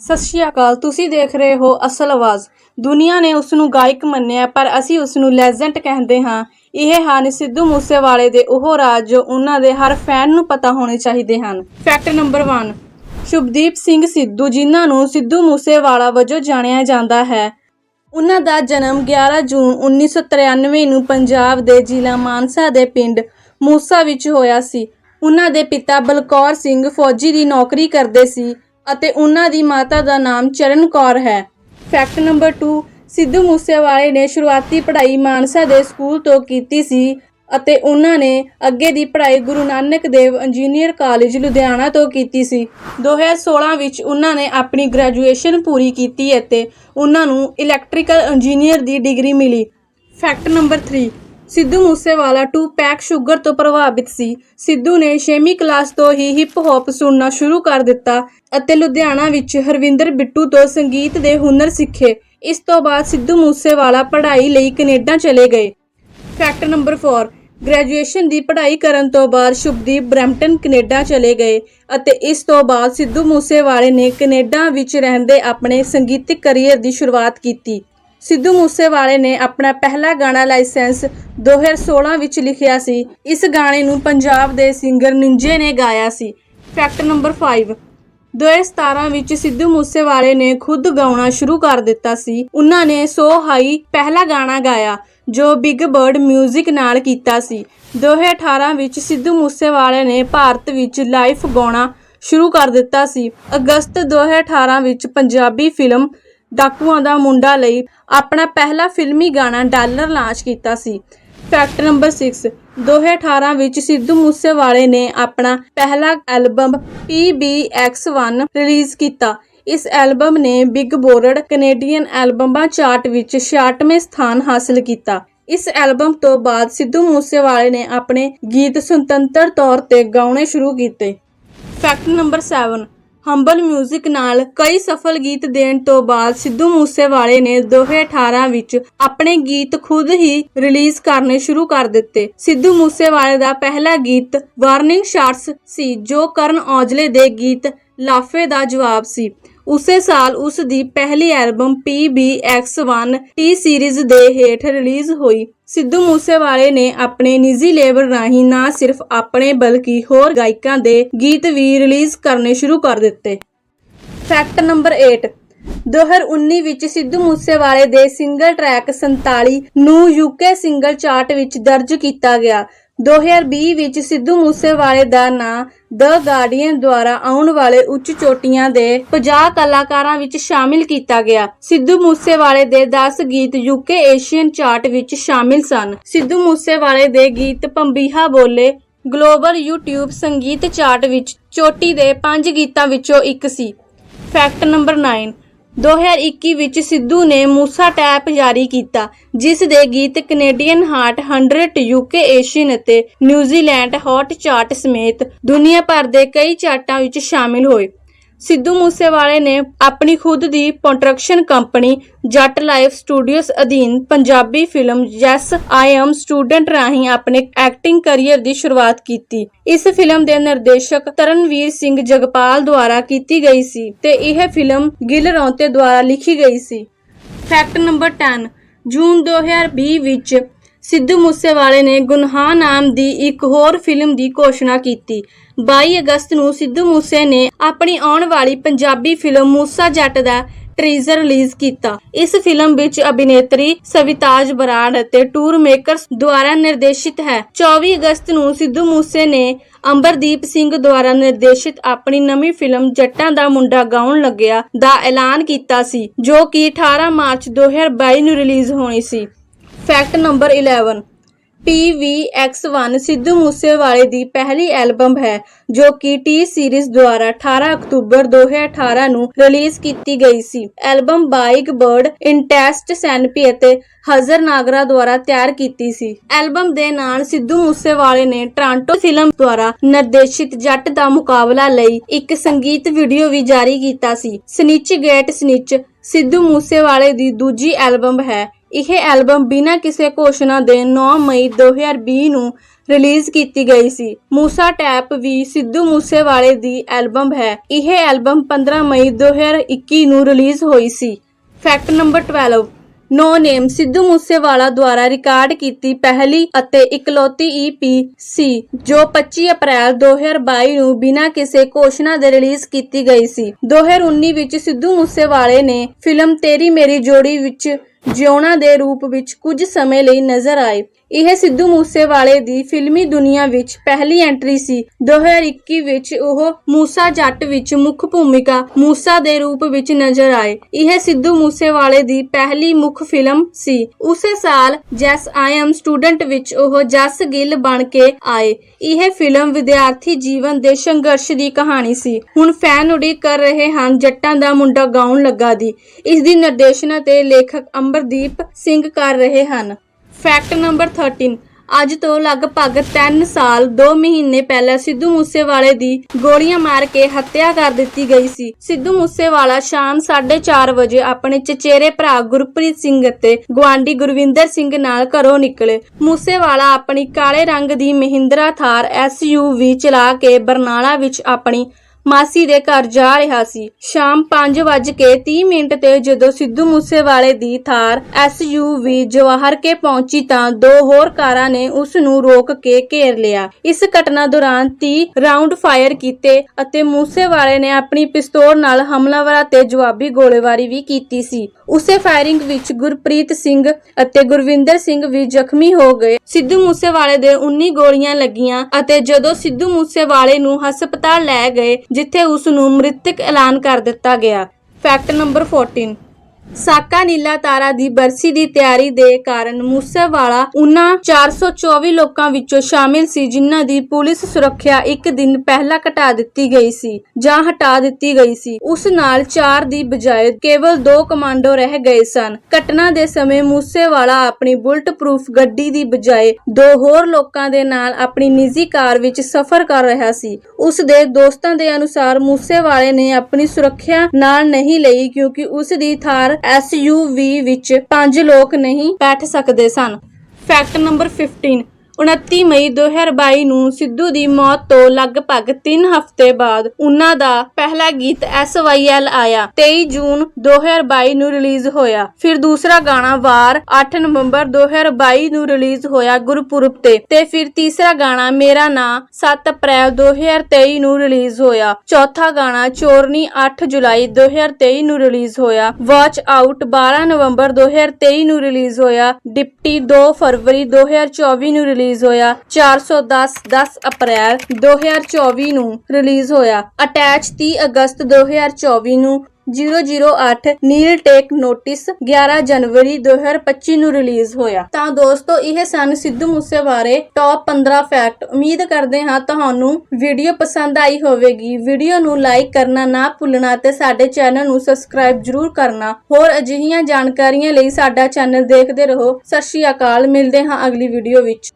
ਸਤਿ ਸ਼੍ਰੀ ਅਕਾਲ, ਤੁਸੀਂ ਦੇਖ ਰਹੇ ਹੋ ਅਸਲ ਆਵਾਜ਼। ਦੁਨੀਆ ਨੇ ਉਸ ਨੂੰ ਗਾਇਕ ਮੰਨਿਆ, ਪਰ ਅਸੀਂ ਉਸ ਨੂੰ ਲੈਜੈਂਡ ਕਹਿੰਦੇ ਹਾਂ। ਇਹ ਹਨ ਸਿੱਧੂ ਮੂਸੇਵਾਲੇ ਦੇ ਉਹ ਰਾਜ ਜੋ ਉਹਨਾਂ ਦੇ ਹਰ ਫੈਨ ਨੂੰ ਪਤਾ ਹੋਣੇ ਚਾਹੀਦੇ ਹਨ। ਫੈਕਟ ਨੰਬਰ 1 ਸ਼ੁਭਦੀਪ ਸਿੰਘ ਸਿੱਧੂ, ਜਿਨ੍ਹਾਂ ਨੂੰ ਸਿੱਧੂ ਮੂਸੇਵਾਲਾ ਵਜੋਂ ਜਾਣਿਆ ਜਾਂਦਾ ਹੈ। ਉਹਨਾਂ ਦਾ ਜਨਮ 11 ਜੂਨ 1993 ਨੂੰ ਪੰਜਾਬ ਦੇ ਜ਼ਿਲ੍ਹਾ ਮਾਨਸਾ ਦੇ ਪਿੰਡ ਮੂਸਾ ਵਿੱਚ ਹੋਇਆ ਸੀ। ਉਹਨਾਂ ਦੇ ਪਿਤਾ ਬਲਕੌਰ ਸਿੰਘ ਫੌਜੀ ਦੀ ਨੌਕਰੀ ਕਰਦੇ ਸੀ। ਅਤੇ ਉਹਨਾਂ ਦੀ ਮਾਤਾ ਦਾ ਨਾਮ ਚਰਨ ਕੌਰ ਹੈ। ਫੈਕਟ ਨੰਬਰ 2 ਸਿੱਧੂ ਮੂਸੇਵਾਲੇ ਨੇ ਸ਼ੁਰੂਆਤੀ ਪੜ੍ਹਾਈ ਮਾਨਸਾ ਦੇ ਸਕੂਲ ਤੋਂ ਕੀਤੀ ਸੀ ਅਤੇ ਉਹਨਾਂ ਨੇ ਅੱਗੇ ਦੀ ਪੜ੍ਹਾਈ ਗੁਰੂ ਨਾਨਕ ਦੇਵ ਇੰਜੀਨੀਅਰ ਕਾਲਜ ਲੁਧਿਆਣਾ ਤੋਂ ਕੀਤੀ ਸੀ। 2016 ਵਿੱਚ ਉਹਨਾਂ ਨੇ ਆਪਣੀ ਗ੍ਰੈਜੂਏਸ਼ਨ ਪੂਰੀ ਕੀਤੀ ਅਤੇ ਉਹਨਾਂ ਨੂੰ ਇਲੈਕਟ੍ਰੀਕਲ ਇੰਜੀਨੀਅਰ ਦੀ ਡਿਗਰੀ ਮਿਲੀ। Fact number 3 Sidhu Moosewala Tupac Shakur ਤੋਂ ਪ੍ਰਭਾਵਿਤ ਸੀ। ਸਿੱਧੂ ਨੇ 6ਵੀਂ ਕਲਾਸ ਤੋਂ ਹੀ ਹਿਪ ਹੌਪ ਸੁਣਨਾ ਸ਼ੁਰੂ ਕਰ ਦਿੱਤਾ ਅਤੇ ਲੁਧਿਆਣਾ ਵਿੱਚ ਹਰਵਿੰਦਰ ਬਿੱਟੂ ਤੋਂ ਸੰਗੀਤ ਦੇ ਹੁਨਰ ਸਿੱਖੇ। ਇਸ ਤੋਂ ਬਾਅਦ ਸਿੱਧੂ ਮੂਸੇਵਾਲਾ ਪੜ੍ਹਾਈ ਲਈ ਕੈਨੇਡਾ ਚਲੇ ਗਏ। ਫੈਕਟ ਨੰਬਰ 4 ਗ੍ਰੈਜੂਏਸ਼ਨ ਦੀ ਪੜ੍ਹਾਈ ਕਰਨ ਤੋਂ ਬਾਅਦ ਸ਼ੁਭਦੀਪ ਬਰੈਂਪਟਨ ਕੈਨੇਡਾ ਚਲੇ ਗਏ ਅਤੇ ਇਸ ਤੋਂ ਬਾਅਦ ਸਿੱਧੂ ਮੂਸੇਵਾਲੇ ਨੇ ਕੈਨੇਡਾ ਵਿੱਚ ਰਹਿੰਦੇ ਆਪਣੇ ਸੰਗੀਤਿਕ ਕੈਰੀਅਰ ਦੀ ਸ਼ੁਰੂਆਤ ਕੀਤੀ। ਸਿੱਧੂ ਮੂਸੇਵਾਲੇ ਨੇ ਆਪਣਾ ਪਹਿਲਾ ਗਾਣਾ ਲਾਇਸੈਂਸ 2016 ਵਿੱਚ ਲਿਖਿਆ ਸੀ। ਇਸ ਗਾਣੇ ਨੂੰ ਪੰਜਾਬ ਦੇ ਸਿੰਗਰ ਨਿੰਜੇ ਨੇ ਗਾਇਆ ਸੀ। ਫੈਕਟ ਨੰਬਰ 5 2017 ਵਿੱਚ ਸਿੱਧੂ ਮੂਸੇਵਾਲੇ ਨੇ ਖੁਦ ਗਾਉਣਾ ਸ਼ੁਰੂ ਕਰ ਦਿੱਤਾ ਸੀ। ਉਹਨਾਂ ਨੇ ਸੋ ਹਾਈ ਪਹਿਲਾ ਗਾਣਾ ਗਾਇਆ, ਜੋ ਬਿਗ ਬਰਡ 뮤직 ਨਾਲ ਕੀਤਾ ਸੀ। 2018 ਵਿੱਚ ਸਿੱਧੂ ਮੂਸੇਵਾਲੇ ਨੇ ਭਾਰਤ ਵਿੱਚ ਲਾਈਵ ਗਾਉਣਾ ਸ਼ੁਰੂ ਕਰ ਦਿੱਤਾ ਸੀ। ਅਗਸਤ 2018 ਵਿੱਚ ਪੰਜਾਬੀ ਫਿਲਮ ਡਾਕੂਆਂ ਦਾ ਮੁੰਡਾ ਲਈ ਆਪਣਾ ਪਹਿਲਾ ਫਿਲਮੀ ਗਾਣਾ ਡਾਲਰ ਲਾਂਚ ਕੀਤਾ ਸੀ। ਫੈਕਟ ਨੰਬਰ 6 2018 ਵਿੱਚ ਸਿੱਧੂ ਮੂਸੇਵਾਲੇ ਨੇ ਆਪਣਾ ਪਹਿਲਾ ਐਲਬਮ PBX1 ਰਿਲੀਜ਼ ਕੀਤਾ। ਇਸ ਐਲਬਮ ਨੇ ਬਿਗ ਬੋਰਡ ਕੈਨੇਡੀਅਨ ਐਲਬਮਾਂ ਚਾਰਟ ਵਿੱਚ 66ਵੇਂ ਸਥਾਨ ਹਾਸਲ ਕੀਤਾ। ਇਸ ਐਲਬਮ ਤੋਂ ਬਾਅਦ ਸਿੱਧੂ ਮੂਸੇਵਾਲੇ ਨੇ ਆਪਣੇ ਗੀਤ ਸੁਤੰਤਰ ਤੌਰ ਤੇ ਗਾਉਣੇ ਸ਼ੁਰੂ ਕੀਤੇ। ਫੈਕਟ ਨੰਬਰ 7 ਹੰਬਲ 뮤직 ਨਾਲ ਕਈ ਸਫਲ ਗੀਤ ਦੇਣ ਤੋਂ ਬਾਅਦ ਸਿੱਧੂ ਮੂਸੇਵਾਲੇ ਨੇ 2018 ਵਿੱਚ ਆਪਣੇ ਗੀਤ ਖੁਦ ਹੀ ਰਿਲੀਜ਼ ਕਰਨੇ ਸ਼ੁਰੂ ਕਰ ਦਿੱਤੇ। ਸਿੱਧੂ ਮੂਸੇਵਾਲੇ ਦਾ ਪਹਿਲਾ ਗੀਤ ਵਾਰਨਿੰਗ ਸ਼ਾਟਸ ਸੀ, ਜੋ ਕਰਨ ਔਜਲੇ ਦੇ ਗੀਤ ਲਾਫੇ ਦਾ ਜਵਾਬ ਸੀ। ਉਸੇ ਸਾਲ ਉਸ ਦੀ ਪਹਿਲੀ ਐਲਬਮ PBX1 ਟੀ ਸੀਰੀਜ਼ ਦੇ ਹੇਠ ਰਿਲੀਜ਼ ਹੋਈ। ਸਿੱਧੂ ਮੂਸੇਵਾਲੇ ਨੇ ਆਪਣੇ ਨਿੱਜੀ ਲੇਬਲ ਰਾਹੀਂ ਨਾ ਸਿਰਫ ਆਪਣੇ ਬਲਕਿ ਹੋਰ ਗਾਇਕਾਂ ਦੇ ਗੀਤ ਵੀ ਰਿਲੀਜ਼ ਕਰਨੇ ਸ਼ੁਰੂ ਕਰ ਦਿੱਤੇ। ਫੈਕਟ ਨੰਬਰ 8 2019 ਵਿੱਚ ਸਿੱਧੂ ਮੂਸੇਵਾਲੇ ਦੇ ਸਿੰਗਲ ਟਰੈਕ 47 ਨੂੰ ਯੂਕੇ ਸਿੰਗਲ ਚਾਰਟ ਵਿੱਚ ਦਰਜ ਕੀਤਾ ਗਿਆ। 2020 ਵਿੱਚ ਸਿੱਧੂ ਮੂਸੇਵਾਲੇ ਦਾ ਨਾਂ ਦ ਗਾਰਡੀਅਨ ਦੁਆਰਾ ਆਉਣ ਵਾਲੇ ਉੱਚ ਚੋਟੀਆਂ ਦੇ 50 ਕਲਾਕਾਰਾਂ ਵਿੱਚ ਸ਼ਾਮਿਲ ਕੀਤਾ ਗਿਆ। ਸਿੱਧੂ ਮੂਸੇਵਾਲੇ ਦੇ 10 ਗੀਤ ਯੂਕੇ ਏਸ਼ੀਅਨ ਚਾਰਟ ਵਿੱਚ ਸ਼ਾਮਿਲ ਸਨ। ਸਿੱਧੂ ਮੂਸੇਵਾਲੇ ਦੇ ਗੀਤ ਪੰਬੀਹਾ ਬੋਲੇ, ਗਲੋਬਲ YouTube ਸੰਗੀਤ ਚਾਰਟ ਵਿੱਚ ਚੋਟੀ ਦੇ 5 ਗੀਤਾਂ ਵਿੱਚੋਂ ਇੱਕ ਸੀ। ਫੈਕਟ ਨੰਬਰ 9 2021 ਵਿੱਚ ਸਿੱਧੂ ਨੇ ਮੂਸਾ ਟੈਪ ਜਾਰੀ ਕੀਤਾ, ਜਿਸ ਦੇ ਗੀਤ ਕੈਨੇਡੀਅਨ ਹਾਰਟ 100 ਯੂਕੇ ਏਸ਼ੀਅਨ ਅਤੇ ਨਿਊਜ਼ੀਲੈਂਡ ਹੌਟ ਚਾਰਟ ਸਮੇਤ ਦੁਨੀਆ ਭਰ ਦੇ ਕਈ ਚਾਰਟਾਂ ਵਿੱਚ ਸ਼ਾਮਿਲ ਹੋਏ। ਸਿੱਧੂ ਮੂਸੇਵਾਲੇ ਨੇ ਆਪਣੀ ਖੁਦ ਦੀ production company Jatt Life Studios ਅਧੀਨ Punjabi film Yes I Am Student ਰਾਹੀਂ ਆਪਣੇ ਐਕਟਿੰਗ ਕੈਰੀਅਰ ਦੀ ਸ਼ੁਰੂਆਤ ਕੀਤੀ। ਇਸ ਫਿਲਮ ਦੇ ਨਿਰਦੇਸ਼ਕ ਤਰਨਵੀਰ ਸਿੰਘ ਜਗਪਾਲ ਦੁਆਰਾ ਕੀਤੀ ਗਈ ਸੀ ਤੇ ਇਹ ਫਿਲਮ ਗਿੱਲ ਰੌਂਤੇ ਦੁਆਰਾ ਲਿਖੀ ਗਈ ਸੀ। ਫੈਕਟ ਨੰਬਰ 10 ਜੂਨ 2020 ਵਿੱਚ ਸਿੱਧੂ ਮੂਸੇਵਾਲੇ ਨੇ ਗੁਨਹਾਂ ਨਾਮ ਦੀ ਇੱਕ ਹੋਰ ਫਿਲਮ ਦੀ ਘੋਸ਼ਣਾ ਕੀਤੀ। 22 ਅਗਸਤ ਨੂੰ ਸਿੱਧੂ ਮੂਸੇ ਨੇ ਆਪਣੀ ਆਉਣ ਵਾਲੀ ਪੰਜਾਬੀ ਫਿਲਮ ਮੂਸਾ ਜੱਟ ਦਾ ਟ੍ਰੀਜ਼ਰ ਰਿਲੀਜ਼ ਕੀਤਾ। ਇਸ ਫਿਲਮ ਵਿੱਚ ਅਭਿਨੇਤਰੀ ਸਵਿਤਾਜ ਬਰਾੜ ਅਤੇ ਟੂਰ ਮੇਕਰਸ ਦੁਆਰਾ ਨਿਰਦੇਸ਼ਿਤ ਹੈ। 24 ਅਗਸਤ ਨੂੰ ਸਿੱਧੂ ਮੂਸੇ ਨੇ ਅੰਬਰਦੀਪ ਸਿੰਘ ਦੁਆਰਾ ਨਿਰਦੇਸ਼ਿਤ ਆਪਣੀ ਨਵੀਂ ਫਿਲਮ ਜੱਟਾਂ ਦਾ ਮੁੰਡਾ ਗਾਉਣ ਲੱਗਿਆ ਦਾ ਐਲਾਨ ਕੀਤਾ ਸੀ, ਜੋ ਕਿ 18 ਮਾਰਚ 2022 ਨੂੰ ਰਿਲੀਜ਼ ਹੋਣੀ ਸੀ। ਫੈਕਟ ਨੰਬਰ 11 PVX1 ਸਿੱਧੂ ਮੂਸੇਵਾਲੇ ਦੀ ਪਹਿਲੀ ਐਲਬਮ ਹੈ, ਜੋ ਕਿ ਟੀ ਸੀਰੀਜ਼ ਦੁਆਰਾ 18 ਅਕਤੂਬਰ 2018 ਨੂੰ ਰਿਲੀਜ਼ ਕੀਤੀ ਗਈ ਸੀ। ਐਲਬਮ ਬਾਈਗ ਬਰਡ ਇੰਟੈਸਟ ਸੈਨਪੀ ਅਤੇ ਹਜ਼ਰ ਨਾਗਰਾ ਦੁਆਰਾ ਤਿਆਰ ਕੀਤੀ ਸੀ। ਐਲਬਮ ਦੇ ਨਾਲ ਸਿੱਧੂ ਮੂਸੇਵਾਲੇ ਨੇ ਟ੍ਰਾਂਟੋ ਫਿਲਮ ਦੁਆਰਾ ਨਿਰਦੇਸ਼ਿਤ ਜੱਟ ਦਾ ਮੁਕਾਬਲਾ ਲਈ ਇੱਕ ਸੰਗੀਤ ਵੀਡੀਓ ਵੀ ਜਾਰੀ ਕੀਤਾ ਸੀ। ਸਨਿਚ ਗੇਟ ਸਨਿਚ ਸਿੱਧੂ ਮੂਸੇਵਾਲੇ ਦੀ ਦੂਜੀ ਐਲਬਮ ਹੈ ਇਹ ਐਲਬਮ ਬਿਨਾਂ ਕਿਸੇ ਘੋਸ਼ਣਾ ਦੇ 9 ਮਈ 2020 ਨੂੰ ਰਿਲੀਜ਼ ਕੀਤੀ ਗਈ ਸੀ। ਮੂਸਾ ਟੈਪ ਵੀ ਸਿੱਧੂ ਮੂਸੇਵਾਲੇ ਦੀ ਐਲਬਮ ਹੈ। ਇਹ ਐਲਬਮ 15 ਮਈ 2021 ਨੂੰ ਰਿਲੀਜ਼ ਹੋਈ ਸੀ। Fact number 12 no name Sidhu Moosewala ਦੁਆਰਾ ਰਿਕਾਰਡ ਕੀਤੀ ਪਹਿਲੀ ਅਤੇ ਇਕਲੌਤੀ ਈਪੀ ਸੀ, ਜੋ 25 ਅਪ੍ਰੈਲ 2022 ਨੂੰ ਬਿਨਾਂ ਕਿਸੇ ਘੋਸ਼ਣਾ ਦੇ ਰਿਲੀਜ਼ ਕੀਤੀ ਗਈ ਸੀ। 2019 ਵਿੱਚ ਸਿੱਧੂ ਮੂਸੇਵਾਲੇ ਨੇ ਫਿਲਮ ਤੇਰੀ ਮੇਰੀ ਜੋੜੀ ਵਿੱਚ ਜਿਉਣਾ ਦੇ ਰੂਪ ਵਿੱਚ ਕੁਝ ਸਮੇਂ ਲਈ ਨਜ਼ਰ ਆਏ। ਇਹ ਸਿੱਧੂ ਮੂਸੇਵਾਲੇ ਦੀ ਫਿਲਮੀ ਦੁਨੀਆ ਵਿੱਚ ਪਹਿਲੀ ਐਂਟਰੀ ਸੀ। 2021 ਵਿੱਚ ਉਹ ਮੂਸਾ ਜੱਟ ਵਿੱਚ ਮੁੱਖ ਭੂਮਿਕਾ ਮੂਸਾ ਦੇ ਰੂਪ ਵਿੱਚ ਨਜ਼ਰ ਆਏ। ਇਹ ਸਿੱਧੂ ਮੂਸੇਵਾਲੇ ਦੀ ਪਹਿਲੀ ਮੁੱਖ ਫਿਲਮ ਸੀ। ਉਸੇ ਸਾਲ ਜੈਸ ਆਈ ਐਮ ਸਟੂਡੈਂਟ ਵਿੱਚ ਉਹ ਜਸ ਗਿੱਲ ਬਣ ਕੇ ਆਏ। ਇਹ ਫਿਲਮ ਵਿਦਿਆਰਥੀ ਜੀਵਨ ਦੇ ਸੰਘਰਸ਼ ਦੀ ਕਹਾਣੀ ਸੀ। ਹੁਣ ਫੈਨ ਉਡੀਕ ਕਰ ਰਹੇ ਹਨ ਜੱਟਾਂ ਦਾ ਮੁੰਡਾ ਗਾਉਣ ਲੱਗਾ ਦੀ। ਇਸ ਦੀ ਨਿਰਦੇਸ਼ਨਾ ਤੇ ਲੇਖਕ ਅੰਬਰਦੀਪ ਸਿੰਘ ਕਰ ਰਹੇ ਹਨ। ਫੈਕਟ ਨੰਬਰ 13 ਅੱਜ ਤੋਂ ਲਗਭਗ 3 ਸਾਲ 2 ਮਹੀਨੇ ਪਹਿਲਾਂ ਸਿੱਧੂ ਮੂਸੇਵਾਲੇ ਦੀ ਗੋਲੀਆਂ ਮਾਰ ਕੇ ਹੱਤਿਆ ਕਰ ਦਿੱਤੀ ਗਈ ਸੀ। ਸਿੱਧੂ ਮੂਸੇਵਾਲਾ ਸ਼ਾਮ 4:30 ਵਜੇ ਆਪਣੇ ਚਚੇਰੇ ਭਰਾ ਗੁਰਪ੍ਰੀਤ ਸਿੰਘ ਅਤੇ ਗਵਾਂਡੀ ਗੁਰਵਿੰਦਰ ਸਿੰਘ ਨਾਲ ਘਰੋਂ ਨਿਕਲੇ। ਮੂਸੇਵਾਲਾ ਆਪਣੀ ਕਾਲੇ ਰੰਗ ਦੀ ਮਹਿੰਦਰਾ ਥਾਰ ਐਸਯੂਵੀ ਚਲਾ ਕੇ ਬਰਨਾਲਾ ਵਿੱਚ ਆਪਣੀ ਮਾਸੀ ਦੇ ਘਰ ਜਾ ਰਿਹਾ ਸੀ। ਸ਼ਾਮ 5:30 ਮਿੰਟ ਤੇ ਜਦੋਂ ਸਿੱਧੂ ਮੂਸੇਵਾਲੇ ਦੀ ਥਾਰ ਐਸਯੂਵੀ ਜਵਾਹਰ ਕੇ ਪਹੁੰਚੀ ਤਾਂ ਦੋ ਹੋਰ ਕਾਰਾਂ ਨੇ ਉਸ ਨੂੰ ਰੋਕ ਕੇ ਘੇਰ ਲਿਆ। ਇਸ ਘਟਨਾ ਦੌਰਾਨ 30 ਰਾਉਂਡ ਫਾਇਰ ਕੀਤੇ ਅਤੇ ਮੂਸੇਵਾਲੇ ਨੇ ਆਪਣੀ ਪਿਸਤੌਲ ਨਾਲ ਹਮਲਾਵਰਾਂ ਤੇ ਜਵਾਬੀ ਗੋਲੀਬਾਰੀ ਵੀ ਕੀਤੀ ਸੀ। ਉਸੇ ਫਾਇਰਿੰਗ ਵਿੱਚ ਗੁਰਪ੍ਰੀਤ ਸਿੰਘ ਅਤੇ ਗੁਰਵਿੰਦਰ ਸਿੰਘ ਵੀ ਜ਼ਖਮੀ ਹੋ ਗਏ। ਸਿੱਧੂ ਮੂਸੇਵਾਲੇ ਦੇ 19 ਗੋਲੀਆਂ ਲੱਗੀਆਂ ਅਤੇ ਜਦੋਂ ਸਿੱਧੂ ਮੂਸੇਵਾਲੇ ਨੂੰ ਹਸਪਤਾਲ ਲੈ ਗਏ ਜਿੱਥੇ ਉਸ ਨੂੰ ਮ੍ਰਿਤਕ ਐਲਾਨ ਕਰ ਦਿੱਤਾ ਗਿਆ। ਫੈਕਟ ਨੰਬਰ 14 ਸਾਕਾ ਨੀਲਾ ਤਾਰਾ ਦੀ ਬਰਸੀ ਦੀ ਤਿਆਰੀ ਦੇ ਕਾਰਨ ਮੂਸੇਵਾਲਾ ਉਹਨਾਂ 424 ਲੋਕਾਂ ਵਿੱਚੋਂ ਸ਼ਾਮਿਲ ਸੀ, ਜਿਨ੍ਹਾਂ ਦੀ ਪੁਲਿਸ ਸੁਰੱਖਿਆ ਇੱਕ ਦਿਨ ਪਹਿਲਾਂ ਘਟਾ ਦਿੱਤੀ ਗਈ ਸੀ ਜਾਂ ਹਟਾ ਦਿੱਤੀ ਗਈ ਸੀ। ਉਸ ਨਾਲ 4 ਦੀ ਬਜਾਏ ਕੇਵਲ 2 ਕਮਾਂਡੋ ਰਹਿ ਗਏ ਸਨ। ਘਟਨਾ ਦੇ ਸਮੇਂ ਮੂਸੇਵਾਲਾ ਆਪਣੀ ਬੁਲਟ ਪ੍ਰੂਫ ਗੱਡੀ ਦੀ ਬਜਾਏ ਦੋ ਹੋਰ ਲੋਕਾਂ ਦੇ ਨਾਲ ਆਪਣੀ ਨਿੱਜੀ ਕਾਰ ਵਿੱਚ ਸਫ਼ਰ ਕਰ ਰਿਹਾ ਸੀ। ਉਸ ਦੇ ਦੋਸਤਾਂ ਦੇ ਅਨੁਸਾਰ ਮੂਸੇਵਾਲੇ ਨੇ ਆਪਣੀ ਸੁਰੱਖਿਆ ਨਾਲ ਨਹੀਂ ਲਈ, ਕਿਉਂਕਿ ਉਸ ਦੀ ਥਾਰ ਐਸਯੂਵੀ ਵਿੱਚ ਪੰਜ ਲੋਕ ਨਹੀਂ ਬੈਠ ਸਕਦੇ ਸਨ। ਫੈਕਟ ਨੰਬਰ 15 29 ਮਈ 2022 ਨੂੰ ਸਿੱਧੂ ਦੀ ਮੌਤ ਤੋਂ ਲਗਭਗ 3 ਹਫ਼ਤੇ ਬਾਅਦ ਉਹਨਾਂ ਦਾ ਪਹਿਲਾ ਗੀਤ SYL ਆਇਆ। 23 ਜੂਨ 2022 ਨੂੰ ਰਿਲੀਜ਼ ਹੋਇਆ। ਫਿਰ ਦੂਸਰਾ ਗਾਣਾ ਵਾਰ 8 ਨਵੰਬਰ 2022 ਨੂੰ ਰਿਲੀਜ਼ ਹੋਇਆ ਗੁਰਪੁਰਬ ਤੇ। ਤੇ ਫਿਰ ਤੀਸਰਾ ਗਾਣਾ ਮੇਰਾ ਨਾਂ 7 ਅਪ੍ਰੈਲ 2023 ਨੂੰ ਰਿਲੀਜ਼ ਹੋਇਆ। ਚੌਥਾ ਗਾਣਾ ਚੋਰਨੀ 8 ਜੁਲਾਈ 2023 ਨੂੰ ਰਿਲੀਜ਼ ਹੋਇਆ। ਵਾਚ ਆਊਟ 12 ਨਵੰਬਰ 2023 ਨੂੰ ਰਿਲੀਜ਼ ਹੋਇਆ। ਡਿਪਟੀ 2 ਫਰਵਰੀ 2024 ਨੂੰ ਰਿਲੀਜ਼ ਹੋਇਆ 410 10 ਅਪ੍ਰੈਲ 2024 ਨੂੰ ਰਿਲੀਜ਼ ਹੋਇਆ। ਅਟੈਚ 30 ਅਗਸਤ 2024 ਨੂੰ 008 ਨੀਲ ਟੇਕ ਨੋਟਿਸ 11 ਜਨਵਰੀ 2025 ਨੂੰ ਰਿਲੀਜ਼ ਹੋਇਆ। ਤਾਂ ਦੋਸਤੋ, ਇਹ ਸਨ ਸਿੱਧੂ ਮੂਸੇ ਬਾਰੇ ਟੌਪ 15 ਫੈਕਟ ਉਮੀਦ ਕਰਦੇ ਹਾਂ ਤੁਹਾਨੂੰ ਵੀਡੀਓ ਪਸੰਦ ਆਈ ਹੋਵੇਗੀ। ਵੀਡੀਓ ਨੂੰ ਲਾਈਕ ਕਰਨਾ ਨਾ ਭੁੱਲਣਾ ਤੇ ਸਾਡੇ ਚੈਨਲ ਨੂੰ ਸਬਸਕ੍ਰਾਈਬ ਜਰੂਰ ਕਰਨਾ। ਹੋਰ ਅਜਿਹੀਆਂ ਜਾਣਕਾਰੀਆਂ ਲਈ ਸਾਡਾ ਚੈਨਲ ਦੇਖਦੇ ਰਹੋ। ਸਤਿ ਸ਼੍ਰੀ ਅਕਾਲ। ਮਿਲਦੇ ਹਾਂ ਅਗਲੀ ਵੀਡੀਓ ਵਿੱਚ।